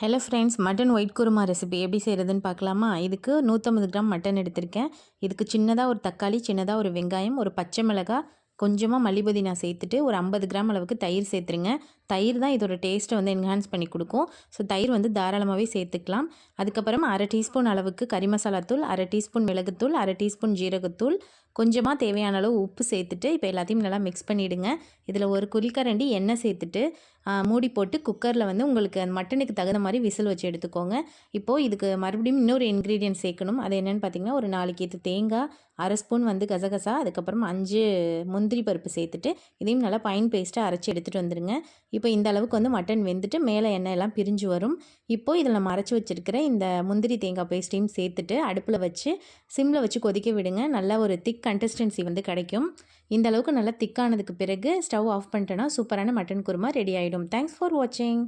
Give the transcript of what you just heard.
Hello friends mutton white kurma recipe எப்படி செய்கிறதுன்னு பார்க்கலாமா? இதுக்கு நூற்றம்பது கிராம் மட்டன் எடுத்திருக்கேன். இதுக்கு சின்னதாக ஒரு தக்காளி சின்னதாக ஒரு வெங்காயம் ஒரு பச்சை மிளகாய் கொஞ்சமாக மல்லி நான் சேர்த்துட்டு ஒரு ஐம்பது கிராம் அளவுக்கு தயிர் சேர்த்துருங்க. தயிர் தான் இதோட டேஸ்ட்டை வந்து என்ஹான்ஸ் பண்ணி கொடுக்கும். ஸோ தயிர் வந்து தாராளமாகவே சேர்த்துக்கலாம். அதுக்கப்புறம் அரை டீஸ்பூன் அளவுக்கு கறி மசாலா தூள் அரை டீஸ்பூன் மிளகுத்தூள் அரை டீஸ்பூன் ஜீரகத்தூள் கொஞ்சமாக தேவையான அளவு உப்பு சேர்த்துட்டு இப்போ எல்லாத்தையும் நல்லா மிக்ஸ் பண்ணிவிடுங்க இதில் ஒரு குழிக்கரண்டி எண்ணெய் சேர்த்துட்டு மூடி போட்டு குக்கரில் வந்து உங்களுக்கு அந்த மட்டனுக்கு தகுந்த மாதிரி விசில் வச்சு எடுத்துக்கோங்க. இப்போது இதுக்கு மறுபடியும் இன்னொரு இன்க்ரீடியன்ட் சேர்க்கணும். அது என்னென்னு பார்த்தீங்கன்னா ஒரு நாலு தேங்காய் அரை ஸ்பூன் வந்து கசகசா அதுக்கப்புறம் அஞ்சு முந்திரி பருப்பு சேர்த்துட்டு இதையும் நல்லா பைன் பேஸ்ட்டாக அரைச்சி எடுத்துகிட்டு வந்துடுங்க இப்போ இந்த அளவுக்கு வந்து மட்டன் வெந்துட்டு மேலே எண்ணெய் எல்லாம் பிரிஞ்சு வரும். இப்போது இதில் நம்ம அரைச்சி வச்சுருக்கிற இந்த முந்திரி தேங்காய் பேஸ்ட்டையும் சேர்த்துட்டு அடுப்பில் வச்சு சிம்மில் வச்சு கொதிக்க விடுங்க. நல்லா ஒரு திக் கன்சிஸ்டன்சி வந்து கிடைக்கும். இந்த அளவுக்கு நல்லா திக்கானதுக்கு பிறகு ஸ்டவ் ஆஃப் பண்ணிட்டோன்னா சூப்பரான மட்டன் குருமா ரெடி ஆகிடும் தேங்க்ஸ் ஃபார் வாட்சிங்